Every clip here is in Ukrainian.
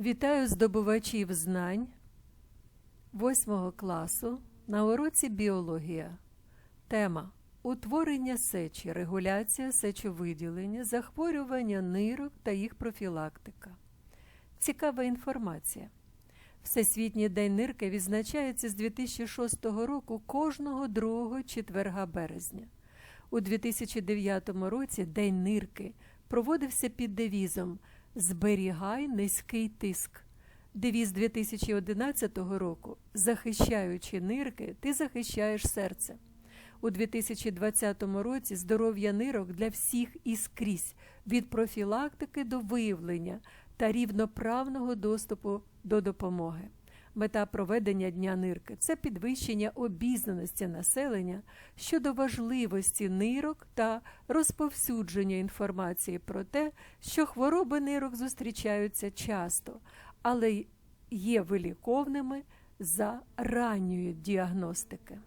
Вітаю здобувачів знань 8 класу на уроці біологія. Тема Утворення сечі, регуляція сечовиділення, захворювання нирок та їх профілактика. Цікава інформація. Всесвітній день нирки відзначається з 2006 року кожного другого четверга березня. У 2009 році День нирки проводився під девізом Зберігай низький тиск. Девіз 2011 року Захищаючи нирки, ти захищаєш серце. У 2020 році здоров'я нирок для всіх і скрізь від профілактики до виявлення та рівноправного доступу до допомоги. Мета проведення Дня нирки це підвищення обізнаності населення щодо важливості нирок та розповсюдження інформації про те, що хвороби нирок зустрічаються часто, але є виліковними за ранньої діагностики.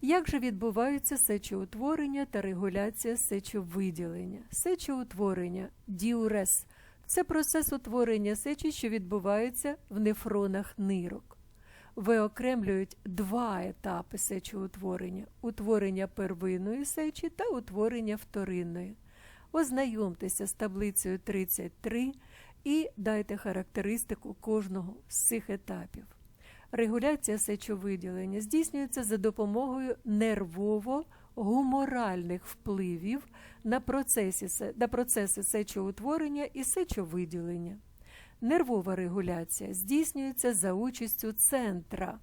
Як же відбуваються сечоутворення та регуляція сечовиділення? Сечоутворення діурез це процес утворення сечі, що відбувається в нефронах нирок. Виокремлюють два етапи сечоутворення утворення первинної сечі та утворення вторинної. Ознайомтеся з таблицею 33 і дайте характеристику кожного з цих етапів. Регуляція сечовиділення здійснюється за допомогою нервово-гуморальних впливів на, процесі, на процеси сечоутворення і сечовиділення. Нервова регуляція здійснюється за участю центра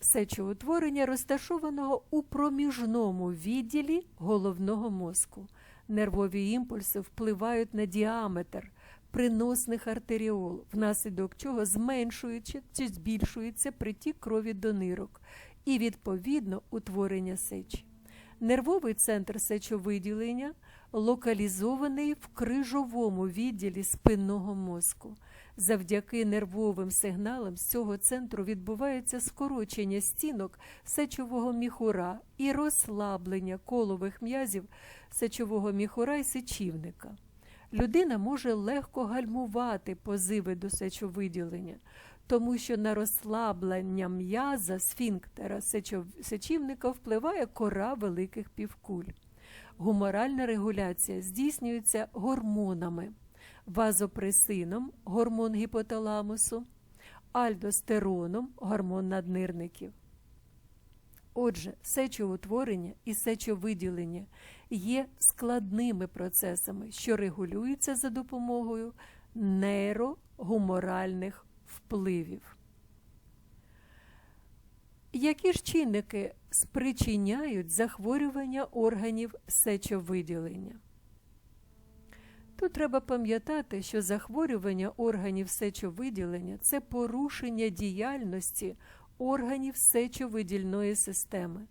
сечоутворення, розташованого у проміжному відділі головного мозку. Нервові імпульси впливають на діаметр приносних артеріол, внаслідок чого зменшується чи збільшується притік крові до нирок і, відповідно, утворення сечі. Нервовий центр сечовиділення локалізований в крижовому відділі спинного мозку. Завдяки нервовим сигналам з цього центру відбувається скорочення стінок сечового міхура і розслаблення колових м'язів сечового міхура і сечівника. Людина може легко гальмувати позиви до сечовиділення, тому що на розслаблення м'яза сфінктера сечівника впливає кора великих півкуль. Гуморальна регуляція здійснюється гормонами, вазопресином, гормон гіпоталамусу, альдостероном, гормон наднирників. Отже, сечоутворення і сечовиділення є складними процесами, що регулюються за допомогою нейрогуморальних впливів. Які ж чинники спричиняють захворювання органів сечовиділення? Тут треба пам'ятати, що захворювання органів сечовиділення це порушення діяльності органів сечовидільної системи,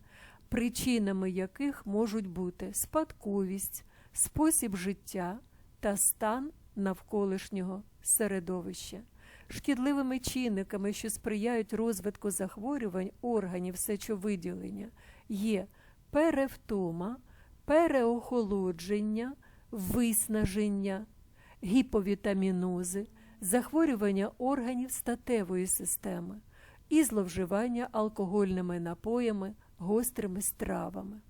причинами яких можуть бути спадковість, спосіб життя та стан навколишнього середовища. Шкідливими чинниками, що сприяють розвитку захворювань органів сечовиділення, є перевтома, переохолодження, виснаження, гіповітамінози, захворювання органів статевої системи і зловживання алкогольними напоями, гострими стравами.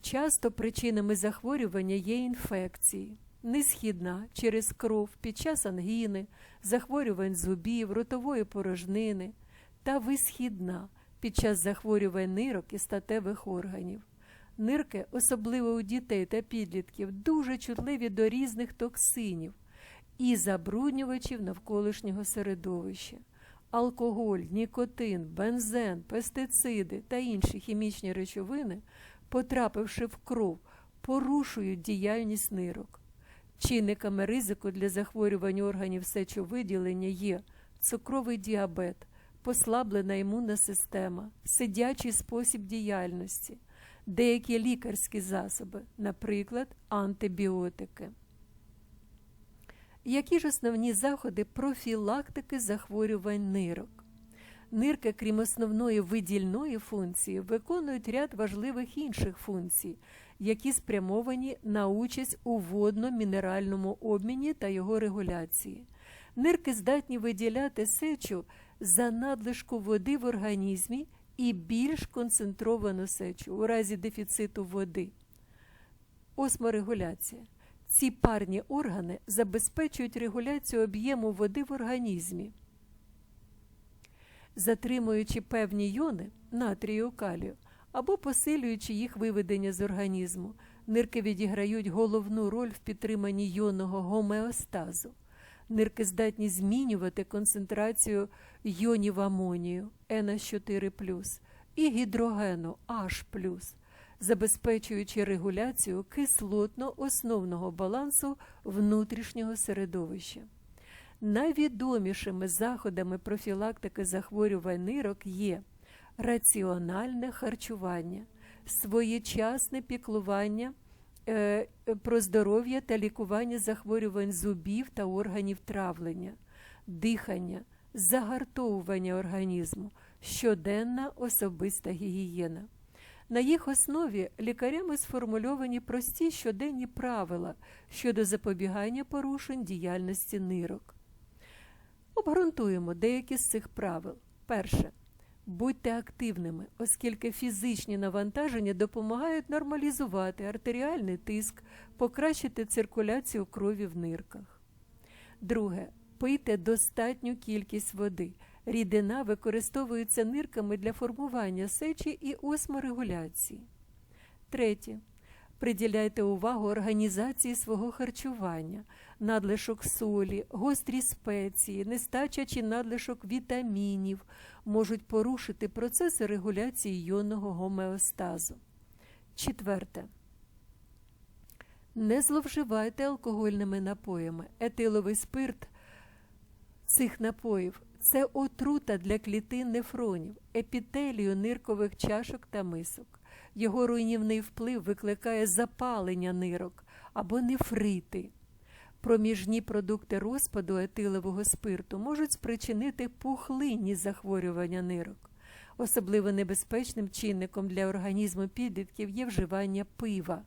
Часто причинами захворювання є інфекції, несхідна через кров під час ангіни, захворювань зубів, ротової порожнини та висхідна під час захворювань нирок і статевих органів. Нирки, особливо у дітей та підлітків, дуже чутливі до різних токсинів і забруднювачів навколишнього середовища. Алкоголь, нікотин, бензен, пестициди та інші хімічні речовини, потрапивши в кров, порушують діяльність нирок. Чинниками ризику для захворювань органів сечовиділення є цукровий діабет, послаблена імунна система, сидячий спосіб діяльності, деякі лікарські засоби, наприклад, антибіотики. Які ж основні заходи профілактики захворювань нирок? Нирки, крім основної видільної функції, виконують ряд важливих інших функцій, які спрямовані на участь у водно-мінеральному обміні та його регуляції. Нирки здатні виділяти сечу за надлишку води в організмі і більш концентровану сечу у разі дефіциту води. Осморегуляція. Ці парні органи забезпечують регуляцію об'єму води в організмі, затримуючи певні йони натрію калію або посилюючи їх виведення з організму. Нирки відіграють головну роль в підтриманні йонного гомеостазу. Нирки здатні змінювати концентрацію йонів амонію NH4 і гідрогену H, забезпечуючи регуляцію кислотно-основного балансу внутрішнього середовища. Найвідомішими заходами профілактики захворювань нирок є раціональне харчування, своєчасне піклування. Е, про здоров'я та лікування захворювань зубів та органів травлення, дихання, загартовування організму, щоденна особиста гігієна. На їх основі лікарями сформульовані прості щоденні правила щодо запобігання порушень діяльності нирок. Обґрунтуємо деякі з цих правил. Перше. Будьте активними, оскільки фізичні навантаження допомагають нормалізувати артеріальний тиск, покращити циркуляцію крові в нирках. Друге. Пийте достатню кількість води. Рідина використовується нирками для формування сечі і осморегуляції. Третє. Приділяйте увагу організації свого харчування, надлишок солі, гострі спеції, нестача чи надлишок вітамінів можуть порушити процеси регуляції йонного гомеостазу. Четверте. Не зловживайте алкогольними напоями. Етиловий спирт цих напоїв це отрута для клітин нефронів, епітелію ниркових чашок та мисок. Його руйнівний вплив викликає запалення нирок або нефрити. Проміжні продукти розпаду етилового спирту можуть спричинити пухлинні захворювання нирок. Особливо небезпечним чинником для організму підлітків є вживання пива.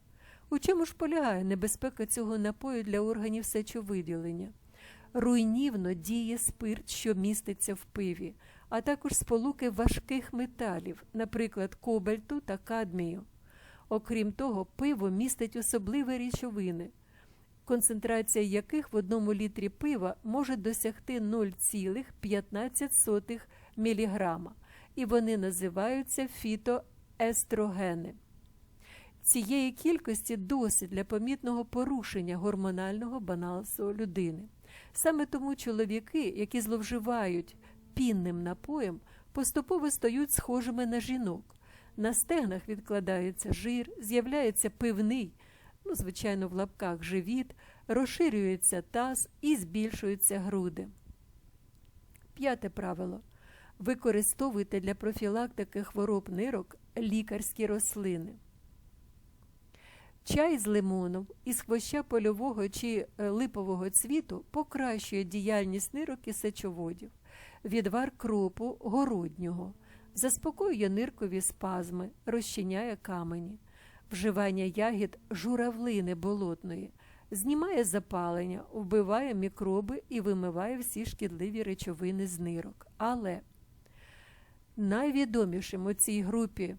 У чому ж полягає небезпека цього напою для органів сечовиділення? Руйнівно діє спирт, що міститься в пиві, а також сполуки важких металів, наприклад, кобальту та кадмію. Окрім того, пиво містить особливі річовини, концентрація яких в одному літрі пива може досягти 0,15 мг, і вони називаються фітоестрогени. Цієї кількості досить для помітного порушення гормонального балансу людини. Саме тому чоловіки, які зловживають пінним напоєм, поступово стають схожими на жінок. На стегнах відкладається жир, з'являється пивний, ну, звичайно, в лапках живіт, розширюється таз і збільшуються груди. П'яте правило. Використовуйте для профілактики хвороб нирок лікарські рослини. Чай з лимоном із хвоща польового чи е, липового цвіту покращує діяльність нирок і сечоводів, відвар кропу городнього, заспокоює ниркові спазми, розчиняє камені, вживання ягід журавлини болотної, знімає запалення, вбиває мікроби і вимиває всі шкідливі речовини з нирок. Але найвідомішим у цій групі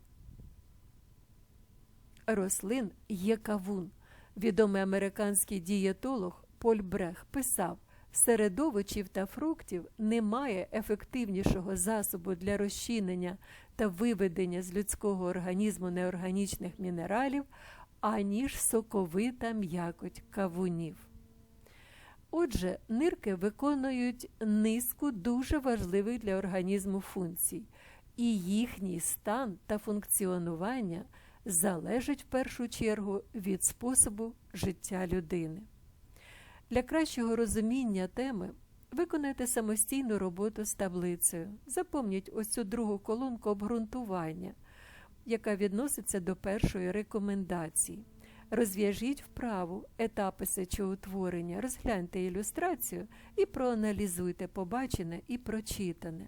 рослин є кавун. Відомий американський дієтолог Поль Брех писав: серед овочів та фруктів немає ефективнішого засобу для розчинення та виведення з людського організму неорганічних мінералів, аніж соковита м'якоть кавунів. Отже, нирки виконують низку дуже важливих для організму функцій, і їхній стан та функціонування залежить в першу чергу від способу життя людини. Для кращого розуміння теми виконайте самостійну роботу з таблицею. Запомніть ось цю другу колонку обґрунтування, яка відноситься до першої рекомендації. Розв'яжіть вправу етапи сечоутворення, розгляньте ілюстрацію і проаналізуйте побачене і прочитане.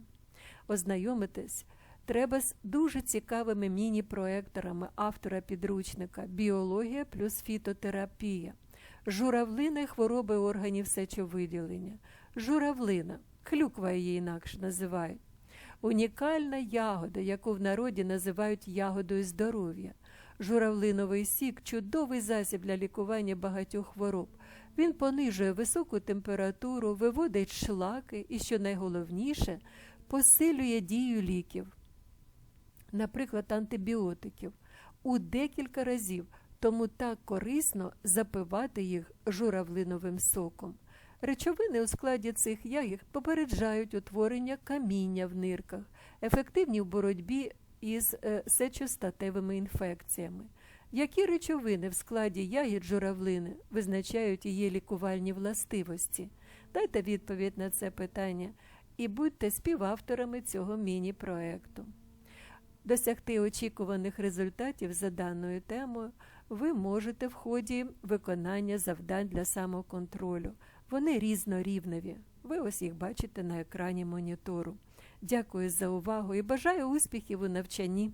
Ознайомитись треба з дуже цікавими міні-проекторами автора підручника Біологія плюс фітотерапія, журавлина хвороби органів сечовиділення, журавлина, клюква її інакше називають. Унікальна ягода, яку в народі називають ягодою здоров'я. Журавлиновий сік чудовий засіб для лікування багатьох хвороб. Він понижує високу температуру, виводить шлаки і, що найголовніше, посилює дію ліків, наприклад, антибіотиків, у декілька разів, тому так корисно запивати їх журавлиновим соком. Речовини у складі цих ягід попереджають утворення каміння в нирках, ефективні в боротьбі із е, сечостатевими інфекціями. Які речовини в складі ягід журавлини визначають її лікувальні властивості? Дайте відповідь на це питання і будьте співавторами цього міні-проекту. Досягти очікуваних результатів за даною темою ви можете в ході виконання завдань для самоконтролю. Вони різнорівневі. Ви ось їх бачите на екрані монітору. Дякую за увагу і бажаю успіхів у навчанні.